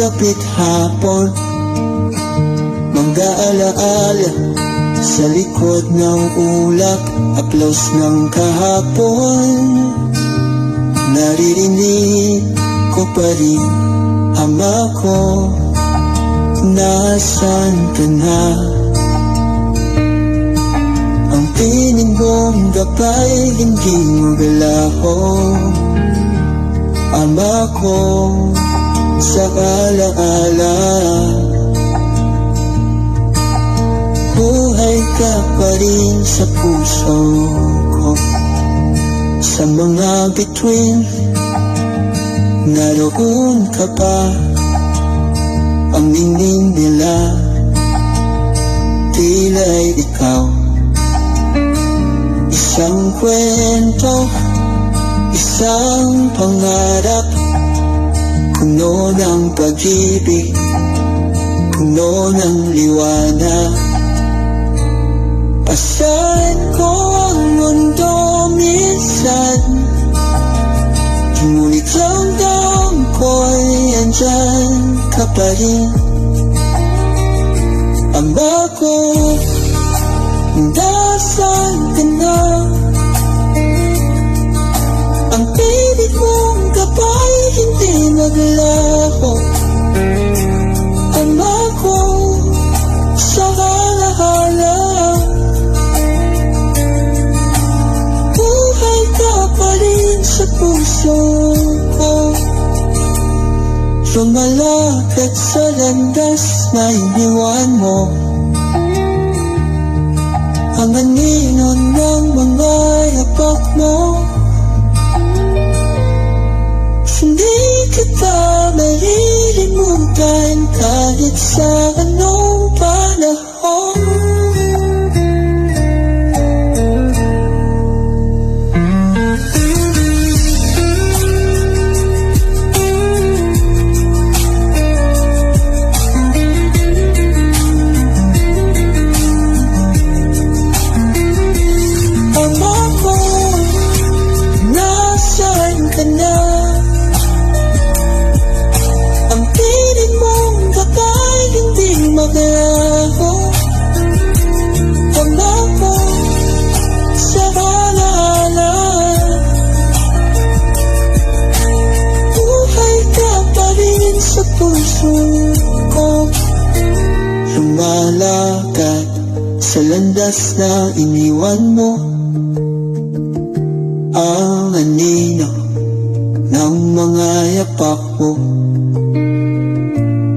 dapit hapon. Mga alaala sa likod ng ulap Aplaus ng kahapon. Naririnig ko pa rin Ama ko Nasaan ka na? Ang piling mong gabay Hindi mo galaho. Ama ko Sa alaala Buhay ka pa rin sa puso ko. Sa mga bituin Naroon ka pa. Ningning nila Tila'y ikaw. Isang kwento Isang pangarap Puno ng pag-ibig. Puno ng liwanag. Pasahan ko ang mundo minsan? Ngunit ramdam ko'y andyan ka pa rin. Ama ko, nasaan ka hindi maglaho Ama ko, sa halahala Buhay ka pa rin sa puso ko. Lumalakad sa landas na iniwan mo. Ang anino ng mga yapak mo kahit sa anong Lumalakad sa landas na iniwan mo. Ang anino ng mga yapak mo.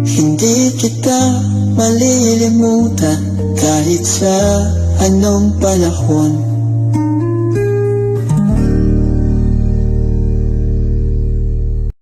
Hindi kita malilimutan kahit sa anong panahon